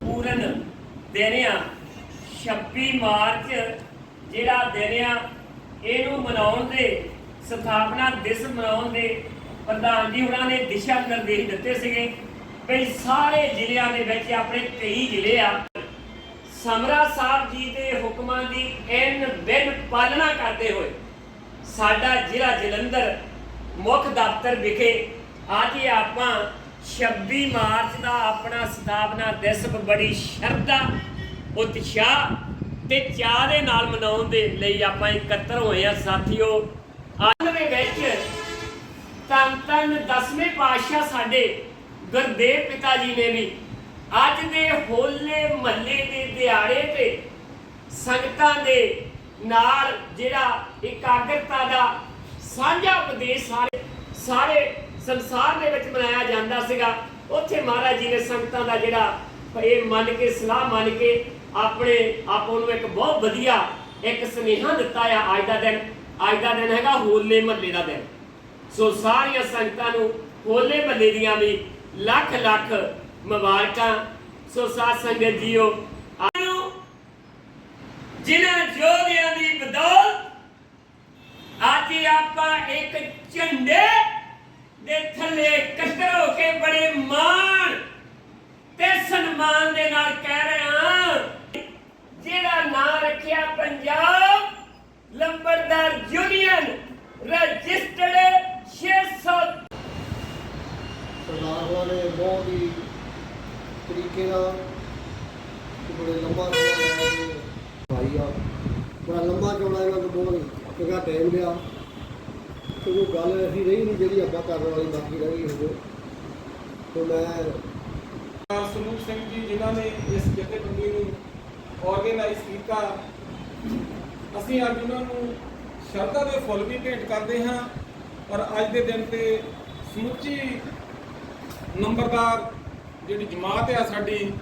ਪੂਰਨ ਦਿਨ 26 ਮਾਰਚ ਜਿਹੜਾ ਦਿਨ ਇਹਨੂੰ ਮਨਾਉਣ ਦੇ, ਸਥਾਪਨਾ ਦਿਵਸ ਮਨਾਉਣ ਦੇ ਪ੍ਰਧਾਨ ਜੀ ਉਹਨਾਂ ਨੇ ਦਿਸ਼ਾ ਨਿਰਦੇਸ਼ ਦਿੱਤੇ ਸੀਗੇ ਵੀ ਸਾਰੇ ਜ਼ਿਲ੍ਹਿਆਂ ਦੇ ਵਿੱਚ ਆਪਣੇ 23 ਜ਼ਿਲ੍ਹੇ ਆ। ਸਮਰਾ ਸਾਹਿਬ ਜੀ ਦੇ ਹੁਕਮਾਂ ਦੀ ਐਨ ਬਿਨ ਪਾਲਣਾ ਕਰਦੇ ਹੋਏ ਸਾਡਾ ਜ਼ਿਲ੍ਹਾ ਜਲੰਧਰ ਮੁੱਖ ਦਫ਼ਤਰ ਵਿਖੇ ਅੱਜ ਆਪਾਂ 26 ਮਾਰਚ ਦਾ ਆਪਣਾ ਸਥਾਪਨਾ ਦਿਵਸ ਬੜੀ ਸ਼ਰਧਾ, ਉਤਸ਼ਾਹ ਤੇ ਚਾਹ ਦੇ ਨਾਲ ਮਨਾਉਣ ਦੇ ਲਈ ਆਪਾਂ ਇਕੱਤਰ ਹੋਏ ਆ ਸਾਥੀਓ। ਅੱਜ ਦੇ ਵਿੱਚ ਧੰਨ ਧੰਨ ਦਸਵੇਂ ਪਾਤਸ਼ਾਹ ਸਾਡੇ ਗੁਰਦੇਵ ਪਿਤਾ ਜੀ ਨੇ ਵੀ ਅੱਜ ਦੇ ਹੋਲੇ ਮਹੱਲੇ ਦੇ ਦਿਹਾੜੇ ਤੇ ਸੰਗਤਾਂ ਦੇ ਨਾਲ ਜਿਹੜਾ ਇਕਾਗਰਤਾ ਦਾ ਸਾਂਝਾ ਉਪਦੇਸ਼ ਸਾਰੇ ਸਾਰੇ ਸੰਸਾਰ ਦੇ ਵਿੱਚ ਮਨਾਇਆ ਜਾਂਦਾ ਸੀਗਾ। ਉੱਥੇ ਮਹਾਰਾਜ ਜੀ ਨੇ ਸੰਗਤਾਂ ਦਾ ਜਿਹੜਾ ਇਹ ਮੰਨ ਕੇ, ਸਲਾਹ ਮੰਨ ਕੇ ਆਪਣੇ ਆਪ ਨੂੰ ਇੱਕ ਬਹੁਤ ਵਧੀਆ ਇੱਕ ਸੁਨੇਹਾ ਦਿੱਤਾ ਆ ਅੱਜ ਦਾ ਦਿਨ। ਅੱਜ ਦਾ ਦਿਨ ਹੈਗਾ ਹੋਲੇ ਮਹੱਲੇ ਦਾ ਦਿਨ। ਸੋ ਸਾਰੀਆਂ ਸੰਗਤਾਂ ਨੂੰ ਹੋਲੇ ਮਹੱਲੇ ਦੀਆਂ ਵੀ ਲੱਖ ਲੱਖ ਮੁਬਾਰਕਾਂ। ਸੋ ਸਾਧ ਸੰਗਤ ਜੀਓ ਆਨੂੰ ਜਿਨ੍ਹਾਂ ਜੋਧਿਆਂ ਦੀ ਬਦੌਲਤ ਅੱਜ ਆਪਾਂ ਇੱਕ ਝੰਡੇ ਦੇ ਥੱਲੇ ਇਕੱਤਰ ਹੋ ਕੇ ਬੜੇ ਮਾਣ ਤੇ ਸਨਮਾਨ ਦੇ ਨਾਲ ਕਹਿ ਰਹੇ ਹਾਂ ਜਿਹੜਾ ਨਾਂ ਰੱਖਿਆ ਪੰਜਾਬ ਲੰਬੜਦਾਰ ਯੂਨੀਅਨ ਰਜਿਸਟਰਡ 600 ਸਰਦਾਰ ਨੇ ਬਹੁਤ ਹੀ ਤਰੀਕੇ ਨਾਲ ਤੇ ਬੜੇ ਲੰਮਾ ਭਾਈ ਆ, ਬੜਾ ਲੰਮਾ ਚੌੜਾ ਇਹਨਾਂ ਨੂੰ ਬਹੁਤ ਚੰਗਾ ਟਾਈਮ ਲਿਆ। ਤੇ ਗੱਲ ਐਸੀ ਰਹੀ ਨਹੀਂ ਜਿਹੜੀ ਆਪਾਂ ਕਰਨ ਵਾਲੀ ਬਾਕੀ ਰਹਿ ਗਈ ਹੋਵੇ। ਤੇ ਮੈਂ ਸਰਦਾਰ ਸਰੂਪ ਸਿੰਘ ਜੀ, ਜਿਨ੍ਹਾਂ ਨੇ ਇਸ ਜਥੇਬੰਦੀ ਨੂੰ ਆਰਗੇਨਾਈਜ਼ ਕੀਤਾ, ਅਸੀਂ ਅੱਜ ਉਹਨਾਂ ਨੂੰ ਸ਼ਰਧਾ ਦੇ ਫੁੱਲ ਵੀ ਭੇਟ ਕਰਦੇ ਹਾਂ। ਪਰ ਅੱਜ ਦੇ ਦਿਨ ਤੇ ਸਮੁੱਚੀ ਨੰਬਰਦਾਰ ਜਿਹੜੀ ਜਮਾਤ ਆ ਸਾਡੀ,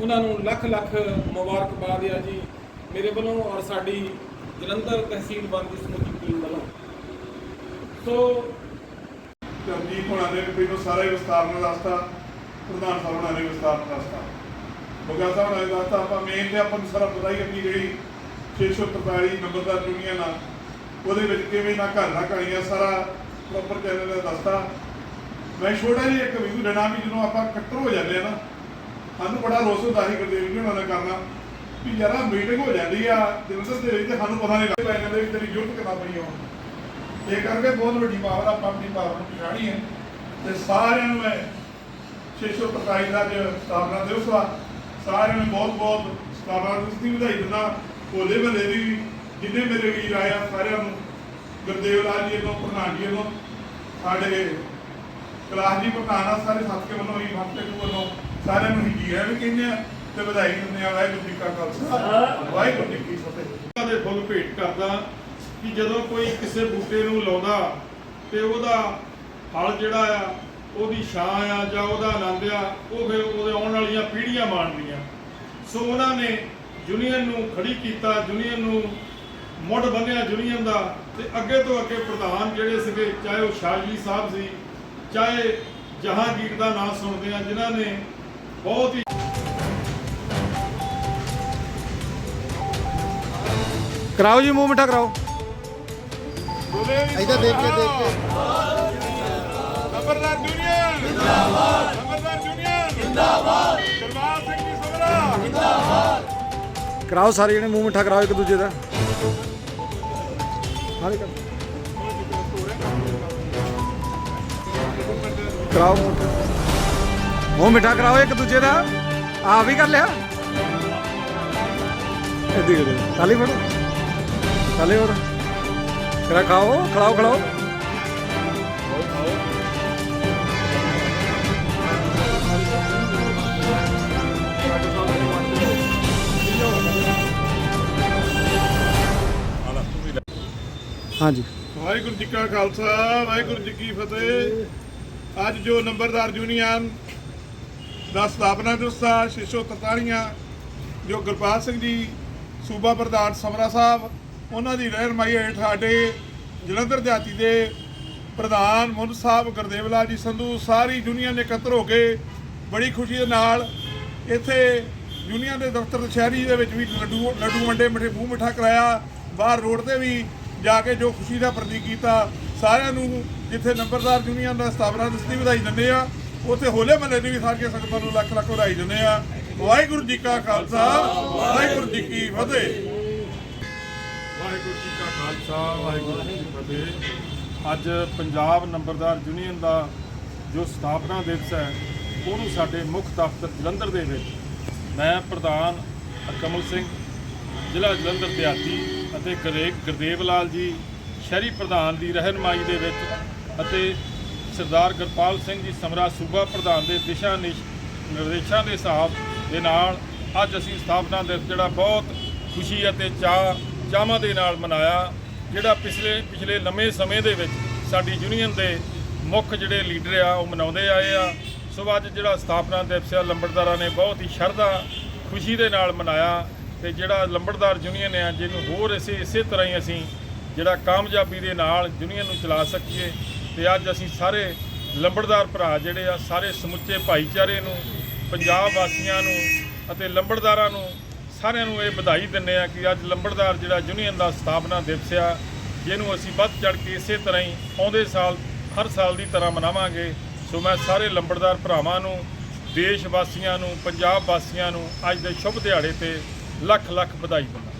ਉਹਨਾਂ ਨੂੰ ਲੱਖ ਲੱਖ ਮੁਬਾਰਕਬਾਦ ਆ ਜੀ। ਮੇਰੇ ਵੱਲੋਂ ਔਰ ਸਾਡੀ ਜਲੰਧਰ ਤਹਿਸੀਲ ਬੰਦ ਦੀ ਟੀਮ ਵੱਲੋਂ। ਸੋ ਰਣਜੀਤ ਹੋਣਾ ਨੇ ਪਹਿਲਾਂ ਸਾਰਾ ਹੀ ਵਿਸਤਾਰ ਨਾਲ ਦੱਸਤਾ, ਪ੍ਰਧਾਨ ਸਾਹਿਬ ਹੋਣਾ ਨੇ ਵਿਸਤਾਰ ਨਾਲ ਦੱਸਤਾ। ਬਗਾ ਸਾਹਿਬ ਨੇ ਦੱਸਤਾ, ਆਪਾਂ ਮੇਨ ਤੇ ਆਪਾਂ ਨੂੰ ਸਾਰਾ ਪਤਾ ਹੀ ਹੈ ਕਿ ਜਿਹੜੀ 643 ਨੰਬਰਦਾਰ ਯੂਨੀਅਨ ਆ ਉਹਦੇ ਵਿੱਚ ਕਿਵੇਂ ਨਾ ਘਰ ਨਾ ਕਹਾਣੀਆਂ, ਸਾਰਾ ਪ੍ਰੋਪਰ ਚੈਨਲ ਨੇ ਦੱਸਤਾ। ਮੈਂ ਛੋਟਾ ਜਿਹਾ ਇੱਕ ਵੀਡੀਓ ਲੈਣਾ ਵੀ ਜਦੋਂ ਆਪਾਂ ਇਕੱਠਰ ਹੋ ਜਾਂਦੇ ਆ ਨਾ, ਸਾਨੂੰ ਬੜਾ ਰੋਸ ਹੁੰਦਾ ਸੀ ਗੁਰਦੇਵ ਜੀ ਹੋਣਾ ਨੇ ਕਰਨਾ, ਵੀ ਯਾਰਾ ਮੀਟਿੰਗ ਹੋ ਜਾਂਦੀ ਆ ਜਲੰਧਰ ਦੇ ਵਿੱਚ ਸਾਨੂੰ ਪਤਾ ਨਹੀਂ ਲੱਗਦਾ ਇਹਨਾਂ ਦੇ ਵੀ ਤੇਰੀ ਯੁੱਧ ਕਿੱਦਾਂ ਪਈ ਹੋਣ। ਇਹ ਕਰਕੇ ਬਹੁਤ ਵੱਡੀ ਪਾਵਰ ਆਪਾਂ ਆਪਣੀ ਪਾਵਰ ਨੂੰ ਪਛਾਣੀ ਹੈ ਤੇ ਸਾਰਿਆਂ ਨੂੰ ਮੈਂ 643 ਦਾ ਜੋ ਸਥਾਪਨਾ ਦਿਵਸ ਵਾ ਸਾਰਿਆਂ ਨੂੰ ਬਹੁਤ ਬਹੁਤ ਸਥਾਪਨਾ ਦਿਵਸ ਦੀ ਵਧਾਈ ਦਿੰਦਾ ਭੋਲੇ ਭਲੇ ਦੀ ਜਿੰਨੇ ਮੇਰੇ ਵੀਰ ਆਏ ਆ, ਸਾਰਿਆਂ ਨੂੰ ਗੁਰਦੇਵ ਲਾਲ ਜੀ ਨੂੰ ਪ੍ਰਧਾਨ ਜੀ ਨੂੰ ਸਾਡੇ ਕਲਾਸ ਜੀ ਪ੍ਰਧਾਨ ਆ, ਸਾਰੇ ਸਾਥੀਆਂ ਵੱਲੋਂ ਹੀ, ਹਫ਼ਤੇ ਨੂੰ ਵੱਲੋਂ ਸਾਰਿਆਂ ਨੂੰ ਹੀ ਜੀ ਹੈ ਵੀ ਕਹਿੰਦੇ ਆ ਤੇ ਵਧਾਈ ਦਿੰਦੇ ਆ, ਵਾਹਿਗੁਰੂ ਜੀ ਕਾ ਖਾਲਸਾ, ਵਾਹਿਗੁਰੂ ਜੀ ਕੀ ਫਤਿਹ। ਦੇ ਫੁੱਲ ਭੇਟ ਕਰਦਾ ਕਿ ਜਦੋਂ ਕੋਈ ਕਿਸੇ ਬੂਟੇ ਨੂੰ ਲਾਉਂਦਾ ਤੇ ਉਹਦਾ ਫਲ ਜਿਹੜਾ ਆ, ਉਹਦੀ ਛਾਂ ਆ ਜਾਂ ਉਹਦਾ ਆਨੰਦ ਆ, ਉਹ ਫਿਰ ਉਹਦੇ ਆਉਣ ਵਾਲੀਆਂ ਪੀੜ੍ਹੀਆਂ ਮਾਣਦੀਆਂ। ਸੋ ਉਹਨਾਂ ਨੇ ਯੂਨੀਅਨ ਨੂੰ ਖੜੀ ਕੀਤਾ, ਯੂਨੀਅਨ ਨੂੰ ਮੁੱਢ ਬੰਨਿਆ ਯੂਨੀਅਨ ਦਾ ਤੇ ਅੱਗੇ ਤੋਂ ਅੱਗੇ ਪ੍ਰਧਾਨ ਜਿਹੜੇ ਸੀਗੇ, ਚਾਹੇ ਉਹ ਸ਼ਾਹਜੀ ਸਾਹਿਬ ਸੀ ਚਾਹੇ ਜਹਾਂਗੀਰ ਦਾ ਨਾਮ ਸੁਣਦੇ ਆ ਜਿਨ੍ਹਾਂ ਨੇ ਬਹੁਤ ਹੀ ਕਰਾਓ ਜੀ ਮੂੰਹ ਮਿੱਠਾ ਕਰਾਓ। ਇਹਦਾ ਦੇਖ ਕੇ ਦੇਖ ਕੇ। ਨੰਬਰਦਾਰ ਯੂਨੀਅਨ। ਜਿੰਦਾਬਾਦ। ਨੰਬਰਦਾਰ ਯੂਨੀਅਨ। ਜਿੰਦਾਬਾਦ। ਸਰਦਾਰ ਸਿੰਘ ਜੀ ਸਭਰਾ ਕਰਾਓ ਸਾਰੇ ਜਣੇ ਮੂੰਹ ਮਿੱਠਾ ਕਰਾਓ ਇੱਕ ਦੂਜੇ ਦਾ। ਹਾਲੇ ਕਰ। ਕਰਾਓ। ਮੂੰਹ ਮਿੱਠਾ। ਕਰਾਓ ਇੱਕ ਦੂਜੇ ਦਾ। ਆ ਵੀ ਕਰ ਲਿਆ। ਇੱਦੀ ਕਰੋ ਤਾਲੀ ਫੜੋ। ਤਾਲੀ ਹੋਰ ਕਰਾ ਖਾਓ? ਖੜਾਓ ਖੜਾਓ ਹਾਂਜੀ। ਵਾਹਿਗੁਰੂ ਜੀ ਕਾ ਖਾਲਸਾ ਵਾਹਿਗੁਰੂ ਜੀ ਕੀ ਫਤਿਹ। ਅੱਜ ਜੋ ਨੰਬਰਦਾਰ ਯੂਨੀਅਨ ਦਾ ਸਥਾਪਨਾ ਦਿਵਸ ਆ 643 ਜੋ ਗੁਰਪਾਲ ਸਿੰਘ ਜੀ, ਸੂਬਾ ਪ੍ਰਧਾਨ ਸਮਰਾ ਸਾਹਿਬ, ਉਹਨਾਂ ਦੀ ਰਹਿਨਮਾਈ ਹੇਠ ਸਾਡੇ ਜਲੰਧਰ ਜਾਤੀ ਦੇ ਪ੍ਰਧਾਨ ਮੁੰਨ ਸਾਹਿਬ, ਗੁਰਦੇਵ ਲਾਲ ਜੀ ਸੰਧੂ, ਸਾਰੀ ਯੂਨੀਅਨ ਇਕੱਤਰ ਹੋ ਕੇ ਬੜੀ ਖੁਸ਼ੀ ਦੇ ਨਾਲ ਇੱਥੇ ਯੂਨੀਅਨ ਦੇ ਦਫ਼ਤਰ ਸ਼ਹਿਰੀ ਦੇ ਵਿੱਚ ਵੀ ਲੱਡੂ ਲੱਡੂ ਵੰਡੇ, ਮਿੱਠੇ ਮੂੰਹ ਮਿੱਠਾ ਕਰਾਇਆ, ਬਾਹਰ ਰੋਡ ਤੇ ਵੀ ਜਾ ਕੇ ਜੋ ਖੁਸ਼ੀ ਦਾ ਪ੍ਰਤੀਕ ਕੀਤਾ ਸਾਰਿਆਂ ਨੂੰ ਜਿੱਥੇ ਨੰਬਰਦਾਰ ਯੂਨੀਅਨ ਦਾ ਸਥਾਪਨਾ ਦਿਵਸ ਦੀ ਵਧਾਈ ਦਿੰਦੇ ਆ, ਉੱਥੇ ਹੋਲੇ ਮਹੱਲੇ ਦੀ ਵੀ ਸਾਰੀਆਂ ਸੰਗਤਾਂ ਨੂੰ ਲੱਖ ਲੱਖ ਵਧਾਈ ਦਿੰਦੇ ਆ। ਵਾਹਿਗੁਰੂ ਜੀ ਕਾ ਖਾਲਸਾ, ਵਾਹਿਗੁਰੂ ਜੀ ਕੀ ਫਤਿਹ। ਵਾਹਿਗੁਰੂ ਜੀ ਕਾ ਖਾਲਸਾ, ਵਾਹਿਗੁਰੂ ਜੀ ਕੀ ਫਤਿਹ। ਅੱਜ ਪੰਜਾਬ ਨੰਬਰਦਾਰ ਯੂਨੀਅਨ ਦਾ ਜੋ ਸਥਾਪਨਾ ਦਿਵਸ ਹੈ, ਉਹਨੂੰ ਸਾਡੇ ਮੁੱਖ ਦਫ਼ਤਰ ਜਲੰਧਰ ਦੇ ਵਿੱਚ ਮੈਂ ਪ੍ਰਧਾਨ ਕਮਲ ਸਿੰਘ, ਜ਼ਿਲ੍ਹਾ ਜਲੰਧਰ ਦਿਹਾਤੀ ਅਤੇ ਗਰੇ ਗੁਰਦੇਵ ਲਾਲ ਜੀ ਸ਼ਹਿਰੀ ਪ੍ਰਧਾਨ ਦੀ ਰਹਿਨਮਾਈ ਦੇ ਵਿੱਚ ਅਤੇ ਸਰਦਾਰ ਗੁਰਪਾਲ ਸਿੰਘ ਜੀ ਸਮਰਾ ਸੂਬਾ ਪ੍ਰਧਾਨ ਦੇ ਦਿਸ਼ਾ ਨਿਸ਼- ਨਿਰਦੇਸ਼ਾਂ ਦੇ ਹਿਸਾਬ ਦੇ ਨਾਲ ਅੱਜ ਅਸੀਂ ਸਥਾਪਨਾ ਦਿਵਸ ਜਿਹੜਾ ਬਹੁਤ ਖੁਸ਼ੀ ਅਤੇ ਚਾਅ, ਚਾਵਾਂ ਦੇ ਨਾਲ ਮਨਾਇਆ, ਜਿਹੜਾ ਪਿਛਲੇ ਪਿਛਲੇ ਲੰਮੇ ਸਮੇਂ ਦੇ ਵਿੱਚ ਸਾਡੀ ਯੂਨੀਅਨ ਦੇ ਮੁੱਖ ਜਿਹੜੇ ਲੀਡਰ ਆ, ਉਹ ਮਨਾਉਂਦੇ ਆਏ ਆ। ਸੋ ਅੱਜ ਜਿਹੜਾ ਸਥਾਪਨਾ ਦਿਵਸ ਆ, ਲੰਬੜਦਾਰਾਂ ਨੇ ਬਹੁਤ ਹੀ ਸ਼ਰਧਾ, ਖੁਸ਼ੀ ਦੇ ਨਾਲ ਮਨਾਇਆ ਤੇ ਜਿਹੜਾ ਲੰਬੜਦਾਰ ਯੂਨੀਅਨ ਆ, ਜਿਹਨੂੰ ਹੋਰ ਇਸੇ ਇਸੇ ਤਰ੍ਹਾਂ ਹੀ ਅਸੀਂ ਜਿਹੜਾ ਕਾਮਯਾਬੀ ਦੇ ਨਾਲ ਯੂਨੀਅਨ ਨੂੰ ਚਲਾ ਸਕੀਏ ਤੇ ਅੱਜ ਅਸੀਂ ਸਾਰੇ ਲੰਬੜਦਾਰ ਭਰਾ ਜਿਹੜੇ ਆ, ਸਾਰੇ ਸਮੁੱਚੇ ਭਾਈਚਾਰੇ ਨੂੰ, ਪੰਜਾਬ ਵਾਸੀਆਂ ਨੂੰ ਅਤੇ ਲੰਬੜਦਾਰਾਂ ਨੂੰ ਸਾਰਿਆਂ ਨੂੰ ਇਹ ਵਧਾਈ ਦਿੰਦੇ ਆ ਕਿ ਅੱਜ ਲੰਬੜਦਾਰ ਜਿਹੜਾ ਯੂਨੀਅਨ ਦਾ ਸਥਾਪਨਾ ਦਿਵਸ ਆ, ਜਿਹਨੂੰ ਅਸੀਂ ਵੱਧ ਚੜ ਕੇ ਇਸੇ ਤਰ੍ਹਾਂ ਹੀ ਆਉਂਦੇ ਸਾਲ, ਹਰ ਸਾਲ ਦੀ ਤਰ੍ਹਾਂ ਮਨਾਵਾਂਗੇ। ਸੋ ਮੈਂ ਸਾਰੇ ਲੰਬੜਦਾਰ ਭਰਾਵਾਂ ਨੂੰ, ਦੇਸ਼ ਵਾਸੀਆਂ ਨੂੰ, ਪੰਜਾਬ ਵਾਸੀਆਂ ਨੂੰ ਅੱਜ ਦੇ ਸ਼ੁਭ ਦਿਹਾੜੇ ਤੇ ਲੱਖ ਲੱਖ ਵਧਾਈ ਦਿੰਦਾ।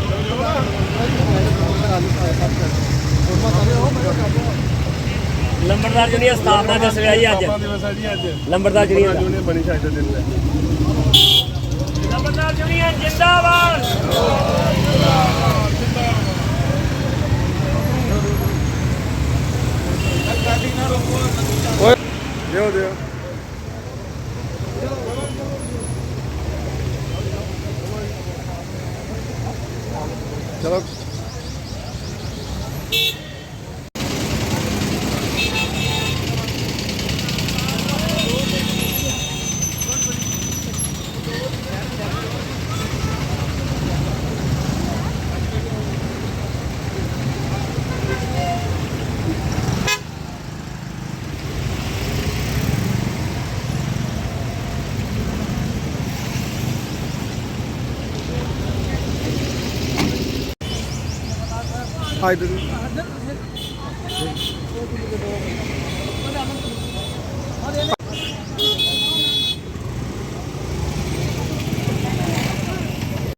ਲੰਬੜਦਾਰ ਯੂਨੀਅਨ ਸਥਾਪਨਾ ਦਿਵਸ ਹੈ ਜੀ ਅੱਜ। ਲੰਬੜਦਾਰ ਦਾ ਬਣੀ ਸ਼ਾਇਦ ਦਿਨ ਲੰਬੜਦਾਰ ਯੂਨੀਅਨ ਜਿੰਦਾਬਾਦ। ਦਿਓ ਦਿਓ। ਚਲੋ। ਆ ਇੱਧਰ